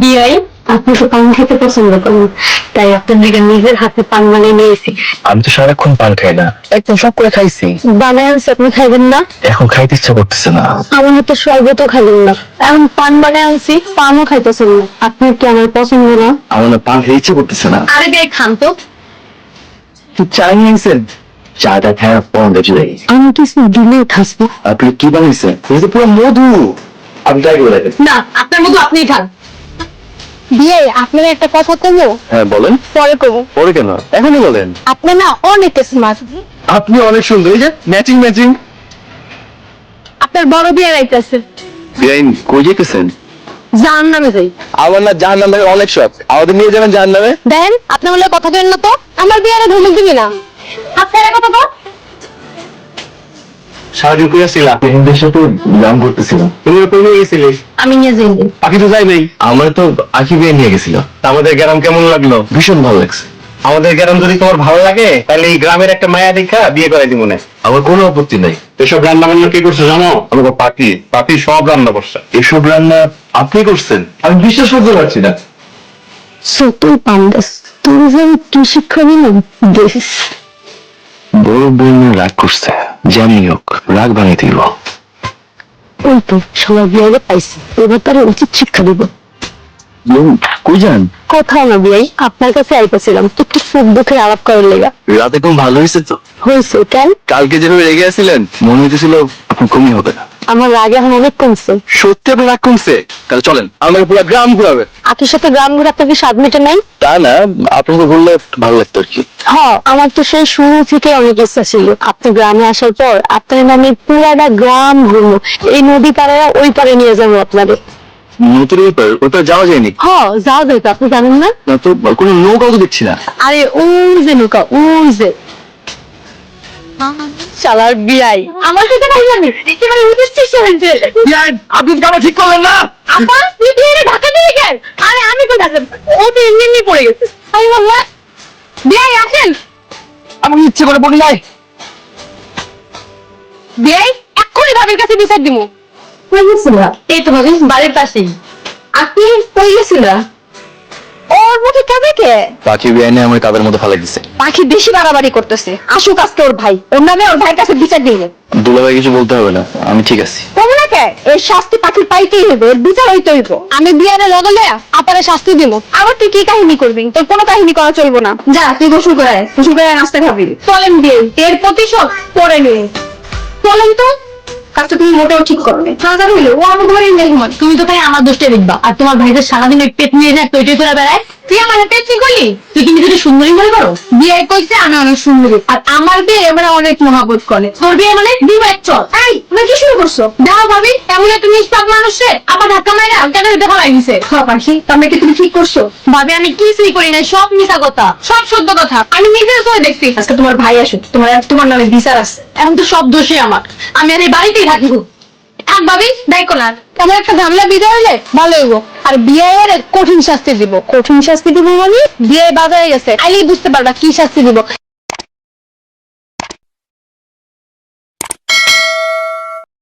বিয়াই পান খেতে পছন্দ করেন। তাই আপনার দিকে নিজের হাতে পান বানিয়ে নিয়েছি। আমি তো সারাক্ষণ পান খাই না। একদম সব করে খাইছি। বানায় আনছি আপনি খাইবেন না? এখন খাইতে ইচ্ছা করতেছে না। আমার হাতে খাইবেন না। এখন পান বানায় আনছি পানও খাইতেছেন না। আপনার কি আমার পছন্দ না? আমার না পান খেতে ইচ্ছা করতেছে না। আরে বিয়াই খান তো। তুই চা নিয়ে আনছেন চাটা খাওয়ার পর দেখে যাই আমি কিছু দিলে খাসবো আপনি কি বানাইছেন? পুরো মধু। আপনি না আপনার মতো আপনিই খান। বিয়ে আপনার একটা কথা কবো হ্যাঁ বলেন। পরে কবো পরে কেন? এখনই বলেন। আপনি না অনেক স্মার্ট আপনি অনেক সুন্দর এই যে ম্যাচিং ম্যাচিং আপনার বড় বিয়ে রাইতেছে। বেআইন কই যেতেছেন জান নামে যাই। আমার না জাহান নামে অনেক শখ। আমাদের নিয়ে যাবেন জাহান নামে দেন আপনি বলে কথা কেন না তো। আমার বিয়ারে ধমক দিবি না। আপনার কথা তো। সারাদিন কই আসছিলা? হিন্দের সাথে গ্রাম ঘুরতেছিলাম তুমি নিয়ে গেছিলে? আমি নিয়ে যাই পাখি তো যাই নাই। আমরা তো আখি বিয়ে নিয়ে গেছিল। আমাদের গ্রাম কেমন লাগল? ভীষণ ভালো লাগছে। আমাদের গ্রাম যদি তোমার ভালো লাগে তাহলে এই গ্রামের একটা মায়া দেখা বিয়ে করে দিব না। আমার কোনো আপত্তি নাই। এসব রান্না বান্না কে করছে জানো? আমাকে পাখি পাখি সব রান্না করছে এসব রান্না আপনি করছেন? আমি বিশ্বাস করতে পারছি না। সো পান্ডাস তুই যে শিক্ষা নিলাম? দেশ বড় বোন রাগ করছে। যেমনি হোক রাগ ভাঙে দিব। ওই তো সবাই বিয়ে পাইছি। এবার তার উচিত শিক্ষা দিব। কই যান? কোথাও না বিয়াই আপনার কাছে আইতেছিলাম। একটু সুখ দুঃখের আলাপ করার লেগা। রাতে কোন ভালো হয়েছে তো? হয়েছে কেন? কালকে যেভাবে রেগে আছিলেন মনে হইতেছিল আপনার কমই হবে না। আমার রাগ এখন অনেক কমছে। সত্যি আপনার রাগ কমছে? তাহলে চলেন আমাকে পুরো গ্রাম ঘুরাবে। আকির সাথে গ্রাম ঘুরে আপনার কি স্বাদ মেটে নাই? তা না আপনাকে ঘুরলে ভালো লাগতো আর কি। হ্যাঁ আমার তো সেই শুরু থেকে অনেক ইচ্ছা ছিল। আপনি গ্রামে আসার পর আপনার নামে পুরাটা গ্রাম ঘুরবো। এই নদী পাড়ে ওই পারে নিয়ে যাব আপনাদের নতুন ব্যাপার ওটা যাওয়া যায়নি? হ্যাঁ যাও যাইতো আপনি জানেন না? না তো কোনো নৌকাও তো দেখছি না। আরে ওই যে নৌকা ওই যে। শালার বিয়াই। আমার সাথে নাই জানি একেবারে উদ্দেশ্যে চলছে আপনি কেন ঠিক করলেন না? আপা তুই বিয়ে ঢাকা দিয়ে গেল আরে আমি তো ঢাকা ও তো এমনি এমনি পড়ে গেছে। আমি বললাম বিয়াই আসেন। আমি ইচ্ছে করে বলি নাই। বিয়াই এক্ষুনি ভাবির কাছে বিচার দিমু। কই গেছিলা এই তো ভাবি বাড়ির পাশেই। আপনি কই গেছিলা? ওর কে? পাখি বিয়ানে আমার কাদের মতো ফালাই দিছে পাখি বেশি বাড়াবাড়ি করতেছে। আসুক আজকে ওর ভাই। ওর নামে ওর ভাইয়ের কাছে বিচার দিয়ে দুলাভাই কিছু বলতে হবে না। আমি ঠিক আছি। কমে কে? এর শাস্তি পাখির পাইতেই হবে এর বিচার হইতে হইব। আমি বিয়ারে লাগালে আপারে শাস্তি দিব। আবার তুই কি কাহিনী করবি? তোর কোনো কাহিনী করা চলবো না। যা তুই গোসল করে আয়। গোসল করে আয়, নাস্তা খাবি। চলেন বিয়ে। এর প্রতিশোধ পরে নিয়ে। চলেন তো। কাজটা তুমি মোটেও ঠিক করবে হাজার হইলে। ও আমার ঘরে তুমি তো তাই আমার দোষটা দেখবা। আর তোমার ভাইদের সারাদিন ওই পেট নিয়ে যায় তৈরি করে বেড়ায়। তুই আমার পেট কি করলি? তুই কি নিজেকে সুন্দরী মনে করো বিয়ে কইছে আমি অনেক সুন্দরী। আর আমার বিয়ে এবারে অনেক মহাবোধ করে। তোর বিয়ে মানে বিবাহ চল এই তুমি কি শুরু করছ? দাও ভাবি এমন একটা নিষ্পাপ মানুষে আবার ধাক্কা মাইরা কেন দেখা লাগিছে পাখি তাহলে কি তুমি ঠিক করছ? ভাবি আমি কিছুই করি না সব মিথ্যা কথা সব সত্য কথা। আমি নিজের চোখে দেখছি আজকে তোমার ভাই আসুক তোমার তোমার নামে বিচার আছে। এখন তো সব দোষই আমার। আমি আর এই বাড়িতেই থাকব। এক ভাবি দেখো না কেমন একটা ঝামেলা, বিদায় হলে ভালো হইব। আর বিয়ের কঠিন শাস্তি দিব। কঠিন শাস্তি দিব মানে বিয়ে বাজারে গেছে। আইলেই বুঝতে পারবা কি শাস্তি দিব।